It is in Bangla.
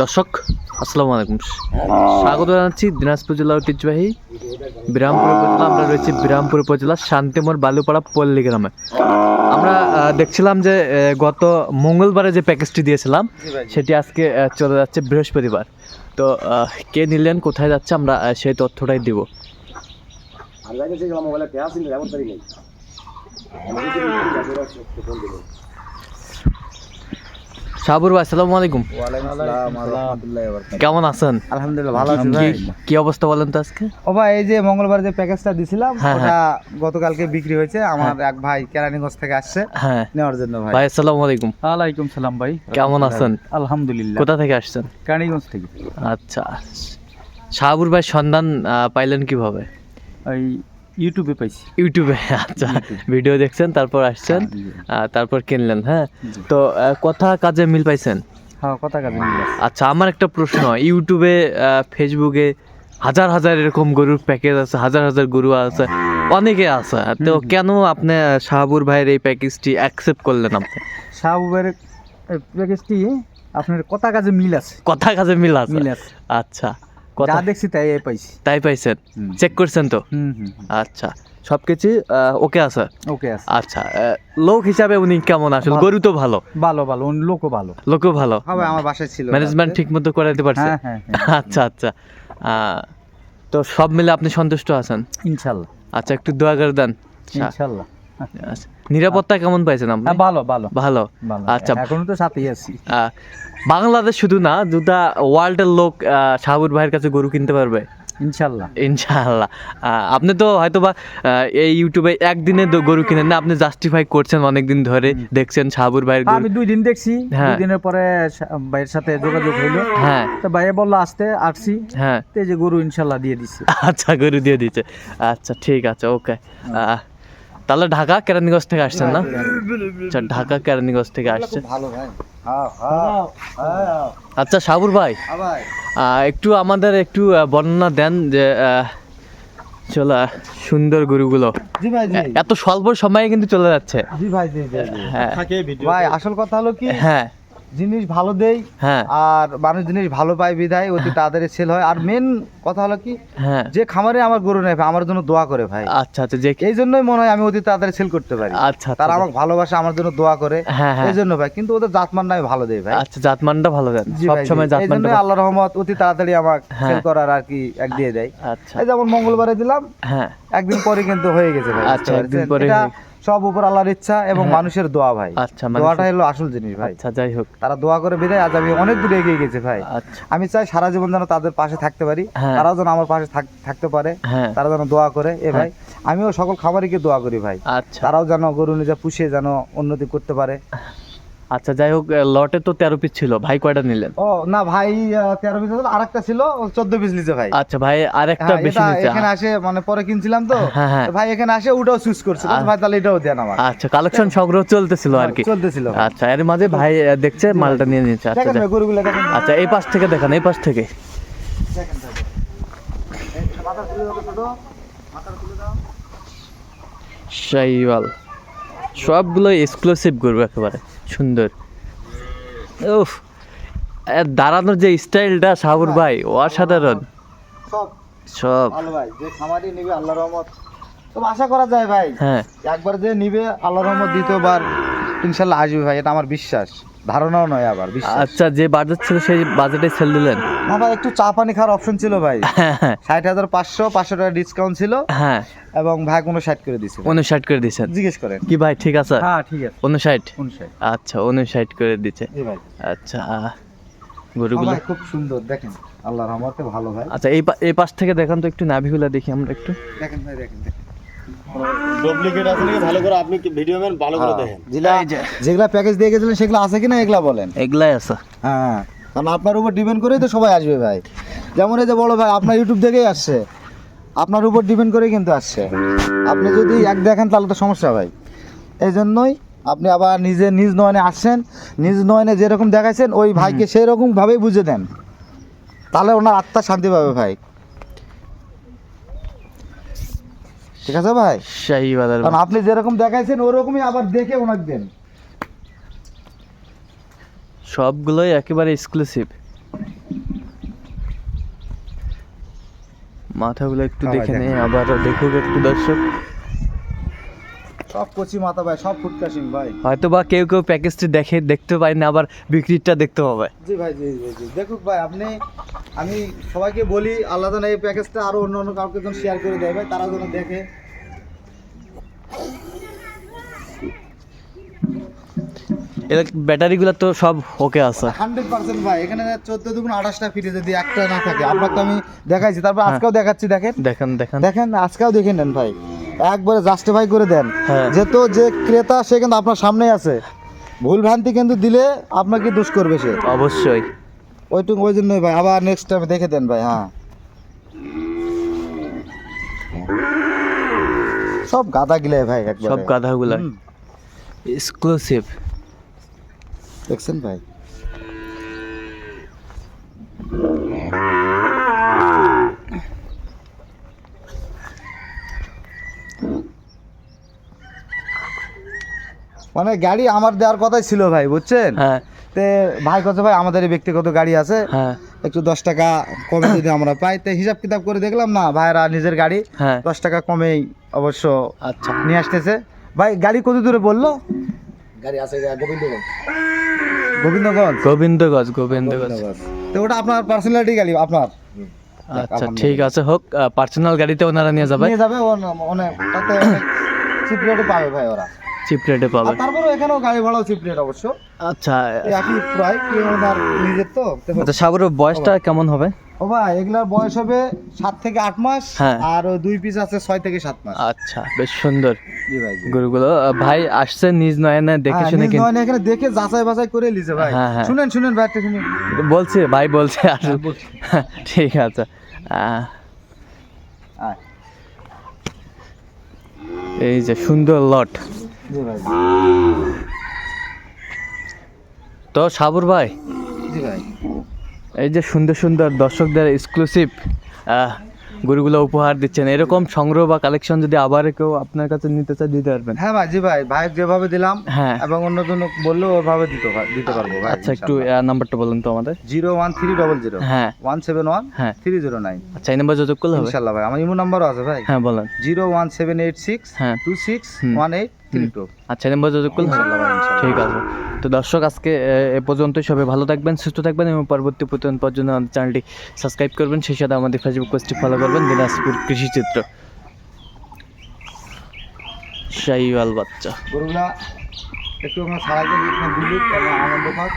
দর্শক, আসসালামু আলাইকুম। স্বাগত জানাচ্ছি দিনাজপুর জেলার ঐতিহ্যবাহী বিরামপুর উপজেলা। আমরা রয়েছি বিরামপুর উপজেলা শান্তিমোর বালুপাড়া পল্লী গ্রামে। আমরা দেখছিলাম যে গত মঙ্গলবারে যে প্যাকেজটি দিয়েছিলাম, সেটি আজকে চলে যাচ্ছে বৃহস্পতিবার। তো কে নিলেন, কোথায় যাচ্ছে, আমরা সেই তথ্যটাই দিব। মোবাইলে পেঁয়াজ ছিল এমন তারিখ নেই সাবুর ভাই আসসালামু আলাইকুম। কেমন আছেন? আলহামদুলিল্লাহ ভালো আছি ভাই। কি অবস্থা বলেন তো আজকে? ও ভাই এই যে মঙ্গলবার যে প্যাকেজটা দিছিলাম হ্যাঁ, ওটা গতকালকে বিক্রি হয়েছে। আমার এক ভাই কেরানীগঞ্জ থেকে আসছে হ্যাঁ। নেওয়ার জন্য ভাই। ভাই আসসালামু আলাইকুম। ওয়ালাইকুম সালাম ভাই। কেমন আছেন? আলহামদুলিল্লাহ। কোথা থেকে আসছেন? কালীগঞ্জ থেকে। আচ্ছা। শাহাবুর ভাই সন্ধান আহ, পাইলেন কীভাবে? ওই ইউটিউবে পাইছি। ইউটিউবে আচ্ছা ভিডিও দেখছেন তারপর আসছেন তারপর কিনলেন হ্যাঁ? তো কথা কাজে মিল পাইছেন? হ্যাঁ কথা কাজে মিল। আচ্ছা আমার একটা প্রশ্ন ইউটিউবে ফেসবুকে হাজার হাজার এরকম গরুর প্যাকেজ আছে হাজার হাজার গরু আছে অনেকে আছে। তো কেন আপনি শাহাবুর ভাইয়ের এই প্যাকেজটি অ্যাকসেপ্ট করলেন আপনি? শাহাবুর ভাইয়ের প্যাকেজটি আপনার কথা কাজে মিল আছে। কথা কাজে মিল আছে। মিল আছে। আচ্ছা। যা দেখছি তাই পাইছি। তাই পাইছেন? চেক করছেন তো? আচ্ছা সব কিছু ওকে আছে? ওকে আছে। আচ্ছা লোক হিসাবে উনি কেমন আসলে? গরু তো ভালো। ভালো ভালো উনি লোকও ভালো। লোকও ভালো। ভাই আমার বাসায় ছিল। ম্যানেজমেন্ট ঠিক মতো করাতে পারছে? হ্যাঁ হ্যাঁ হ্যাঁ। আচ্ছা আচ্ছা। আহ, তো সব মিলে আপনি সন্তুষ্ট আছেন? ইনশাল্লাহ। আচ্ছা একটু দোয়া করে দেন। আচ্ছা, ইনশাল্লাহ। আচ্ছা। নিরাপত্তা কেমন পাইছেন আপনি? হ্যাঁ ভালো ভালো। ভালো? আচ্ছা। এখনও তো সাথেই আছি। আহ, বাংলাদেশ শুধু না দুটা ওয়ার্ল্ডের লোক আহ, ভাইয়ের কাছে গরু কিনতে পারবে। ইনশাল্লাহ। ইনশাআল্লাহ আহ, আপনি তো হয়তো বা এই ইউটিউবে একদিনে গরু কিনেন না আপনি জাস্টিফাই করছেন অনেকদিন ধরে দেখছেন শাহাবুর ভাইয়ের আমি দুই দিন দেখছি হ্যাঁ। দুই দিনের পরে ভাইয়ের সাথে যোগাযোগ হইল। হ্যাঁ। তো ভাইয়ে বলল আসতে আসছি। হ্যাঁ। তো এই যে গরু ইনশাল্লাহ দিয়ে দিছি। আচ্ছা গরু দিয়ে দিচ্ছে আচ্ছা ঠিক আছে ওকে। তাহলে ঢাকা কেরানীগঞ্জ থেকে আসছেন না? আচ্ছা ঢাকা কেরানীগঞ্জ থেকে আসছে। ভালো ভাই। হ্যাঁ হ্যাঁ হ্যাঁ। আচ্ছা সাবুর ভাই। হ্যাঁ একটু আমাদের একটু বর্ণনা দেন যে চলা সুন্দর গরুগুলো। এত স্বল্প সময়ে কিন্তু চলে যাচ্ছে। হ্যাঁ। ভাই আসল কথা হলো কি? হ্যাঁ। জিনিস ভালো দেই হ্যাঁ। আর মানুষ জিনিস ভালো পায় বিধায় অতি তাড়াতাড়ি সেল হয়। আর মেন কথা হলো কি হ্যাঁ। যে খামারে আমার গরু নেয় ভাই, আমার জন্য দোয়া করে ভাই। আচ্ছা আচ্ছা যে এই জন্যই মনে হয় আমি অতি তাড়াতাড়ি সেল করতে পারি। আচ্ছা তারা আচ্ছা, আমাকে ভালোবাসে আমার জন্য দোয়া করে। হ্যাঁ হ্যাঁ। এই জন্য ভাই কিন্তু ওদের জাতমান আমি ভালো দেই ভাই। আচ্ছা জাতমানটা ভালো দেন। জি সব ভাই, জি। এই জাতমানটা জন্যই আল্লাহ রহমত অতি তাড়াতাড়ি আমাকে হ্যাঁ। সেল করার আর কি এক দিয়ে দেয়। আচ্ছা। এই যেমন মঙ্গলবারে দিলাম হ্যাঁ। একদিন পরে কিন্তু হয়ে গেছে ভাই আচ্ছা, একদিন পরে হয়ে- সব উপর আল্লাহর ইচ্ছা এবং হ্যাঁ। মানুষের দোয়া ভাই। আচ্ছা মানে দোয়াটা হলো আসল জিনিস ভাই। আচ্ছা যাই হোক। তারা দোয়া করে বিদায়। আজ আমি অনেক দূরে এগিয়ে গেছি ভাই। আচ্ছা। আমি চাই সারা জীবন যেন তাদের পাশে থাকতে পারি। হ্যাঁ। তারাও যেন আমার পাশে থাক- থাকতে পারে। হ্যাঁ। তারা যেন দোয়া করে। এ ভাই আমিও সকল খামারিকে দোয়া করি ভাই। আচ্ছা। তারাও যেন গরু নিজে পুষে যেন উন্নতি করতে পারে। আচ্ছা যাই হোক লটে তো তেরো পিস ছিল। ভাই কয়টা নিলেন? ও না ভাই তেরো পিস আর একটা ছিল চোদ্দ পিস নিচে ভাই। আচ্ছা ভাই আর একটা হ্যাঁ, বেশি এখানে আসে মানে পরে কিনছিলাম তো। হ্যাঁ, হ্যাঁ। ভাই এখানে আসে ওটাও চুজ করছে। ভাই তাহলে এটাও দেন আমার আচ্ছা কালেকশন সংগ্রহ চলতেছিল আর কি চলতেছিল। আচ্ছা এর মাঝে ভাই দেখছে মালটা নিয়ে নিচ্ছে আচ্ছা আচ্ছা এই পাশ থেকে দেখেন এই পাশ থেকে। দেখেন ভাই। এই মাথা তুলে দাও তো মাথা তুলে দাও। শাইওয়াল সবগুলো এক্সক্লুসিভ করব একেবারে। সুন্দর। উফ দাঁড়ানোর যে স্টাইলটা সাবুর ভাই অসাধারণ। সব। সব। ভাই যে খামারি নিবে আল্লাহ রহমত। তো আশা করা যায় ভাই হ্যাঁ। একবার যে নিবে আল্লাহ রহমত দ্বিতীয়বার। ইনশাল্লাহ আসবে ভাই এটা আমার বিশ্বাস। ধারণাও নয় আবার আচ্ছা যে বাজেট ছিল সেই বাজেটে সেল দিলেন? না ভাই একটু চা পানি খাওয়ার অপশন ছিল ভাই। হ্যাঁ হ্যাঁ ষাট হাজার পাঁচশো পাঁচশো টাকা ডিসকাউন্ট ছিল। হ্যাঁ। এবং ভাই কোনো ষাট করে দিছে। উনষাট করে দিচ্ছেন জিজ্ঞেস করেন। কি ভাই ঠিক আছে? হ্যাঁ ঠিক আছে। উনষাট? উনষাট। আচ্ছা উনষাট করে দিচ্ছে আচ্ছা হ্যাঁ গরুগুলো। খুব সুন্দর দেখেন। আল্লাহ রহমতে ভালো ভাই। আচ্ছা এই এই পাশ থেকে দেখান তো একটু নাভিগুলা দেখি আমরা একটু। দেখেন ভাই দেখেন দেখেন। ডুপ্লিকেট আছে নাকি? ভালো করে আপনি ভিডিও ম্যান ভালো করে দেখেন। যেগুলা প্যাকেজ দিয়ে গেছিলেন সেগুলো আছে কিনা এগুলা বলেন? এগুলাই আছে। হ্যাঁ কারণ আপনার উপর ডিপেন্ড করেই তো সবাই আসবে ভাই। যেমন এই যে বড় ভাই আপনার ইউটিউব থেকেই আসছে। আপনার উপর ডিপেন্ড করেই কিন্তু আসছে। আপনি যদি এক দেখেন তাহলে তো সমস্যা ভাই। এই জন্যই আপনি আবার নিজে নিজ নয়নে আসছেন নিজ নয়নে যেরকম দেখাইছেন ওই ভাইকে সেই রকম ভাবেই বুঝে দেন। তাহলে ওনার আত্মা শান্তি পাবে ভাই। ঠিক আছে ভাই? সেই বাজার কারণ আপনি যেরকম দেখাইছেন ওরকমই আবার দেখে ওনাকে দেন। সবগুলোই একেবারে এক্সক্লুসিভ মাথাগুলো একটু হ্যাঁ দেখে নেই আবার দেখুক একটু দর্শক। সব কচি মাথা ভাই সব ফুটকাশিং ভাই। হয়তো বা কেউ কেউ প্যাকেজটি দেখে দেখতে পায় না আবার বিক্রিটা দেখতে হবে। জি ভাই জি জি। দেখুক ভাই আপনি আমি সবাইকে বলি আল্লাহ যেন এই প্যাকেজটা আরও অন্য অন্য কাউকে যেন শেয়ার করে দেবে ভাই তারা যেন দেখে। এর ব্যাটারিগুলো তো সব ওকে আছে। হান্ড্রেড পার্সেন্ট ভাই এখানে চোদ্দ দুগুণ আঠাশটা ফিরে যদি একটা না থাকে আপনাকে আমি দেখাইছি তারপর আজকেও দেখাচ্ছি দেখেন। দেখেন দেখেন। দেখেন আজকেও দেখে নেন ভাই। একবারে জাস্টিফাই করে দেন। হ্যাঁ। যেহেতু যে ক্রেতা সে কিন্তু আপনার সামনেই আছে। ভুল ভ্রান্তি কিন্তু দিলে আপনাকে দোষ করবে সে। অবশ্যই। ওইটুকু ওই জন্যই ভাই আবার নেক্সট টাইম দেখে দেন ভাই হ্যাঁ। সব গাদা গিলে ভাই একবার। সব গাধাগুলো এক্সক্লুসিভ দেখছেন ভাই? মানে গাড়ি আমার দেওয়ার কথাই ছিল ভাই বুঝছেন? হ্যাঁ। তে ভাই কত ভাই আমাদের ব্যক্তিগত গাড়ি আছে। হ্যাঁ। একটু দশ টাকা কমে যদি আমরা পাই। তো হিসাব কিতাব করে দেখলাম না ভাইরা নিজের গাড়ি হ্যাঁ। দশ টাকা কমেই অবশ্য আচ্ছা। নিয়ে আসতেছে। ভাই গাড়ি কত দূরে বলল? গাড়ি আছে গোবিন্দগঞ্জ। গোবিন্দগঞ্জ? গোবিন্দগঞ্জ গোবিন্দগঞ্জ। তো ওটা আপনার পার্সোনালিটি গাড়ি আপনার? আচ্ছা ঠিক আছে হোক পার্সোনাল গাড়িতে ওনারা নিয়ে যাবে। নিয়ে যাবে অনেক তাতে চিপ রেটে পাবে ভাই ওরা। চিপ রেটে পাবে। তারপরে এখানেও গাড়ি ভাড়াও চিপ রেট অবশ্য। আচ্ছা একই প্রায় কি নিজের তো আচ্ছা সাগরের বয়সটা কেমন হবে? ও ভাই এগুলার বয়স হবে সাত থেকে আট মাস হ্যাঁ। আর দুই পিস আছে ছয় থেকে সাত মাস। আচ্ছা বেশ সুন্দর। গরুগুলো। ভাই আসছে নিজ নয়নে দেখে হ্যাঁ, শুনে নিজ কিন নয়নে এখানে দেখে যাচাই বাছাই করে লিছে ভাই। হ্যাঁ। শুনেন শুনেন ভাই একটা শুনুন। বলছে ভাই বলছে আসলে। ঠিক আছে। এই যে সুন্দর লট। তো সাবুর ভাই ভাই। এই যে সুন্দর সুন্দর দর্শকদের এক্সক্লুসিভ গরুগুলো উপহার দিচ্ছেন এরকম সংগ্রহ বা কালেকশন যদি আবার কেউ আপনার কাছে নিতে চায় দিতে পারবেন। হ্যাঁ ভাই জি ভাই ভাই যেভাবে দিলাম হ্যাঁ। এবং অন্য জন বললেও ওভাবে দিতে দিতে পারব ভাই আচ্ছা একটু নাম্বারটা বলুন তো আমাদের। Zero one three double zero. হ্যাঁ। ওয়ান সেভেন ওয়ান হ্যাঁ। Three zero nine. আচ্ছা এই নাম্বার যোগাযোগ করলে হবে? ইনশাল্লাহ ভাই আমার ইমো নাম্বারও আছে ভাই। হ্যাঁ বলেন। Zero one seven eight six হ্যাঁ। Two six. One eight two আচ্ছা হবে? ইনশাল্লাহ ভাই ইনশাল্লাহ ঠিক আছে। তো দর্শক আজকে এ পর্যন্তই। সবাই ভালো থাকবেন সুস্থ থাকবেন এবং পরবর্তী প্রতিদিন পর্যন্ত আমাদের চ্যানেলটি সাবস্ক্রাইব করবেন। সেই সাথে আমাদের ফেসবুক পেজটি ফলো করবেন দিনাজপুর কৃষিচিত্র শাহিওয়াল বাচ্চা। গরুগুলা একটু আমরা দিলে দিলে আনন্দ পাক।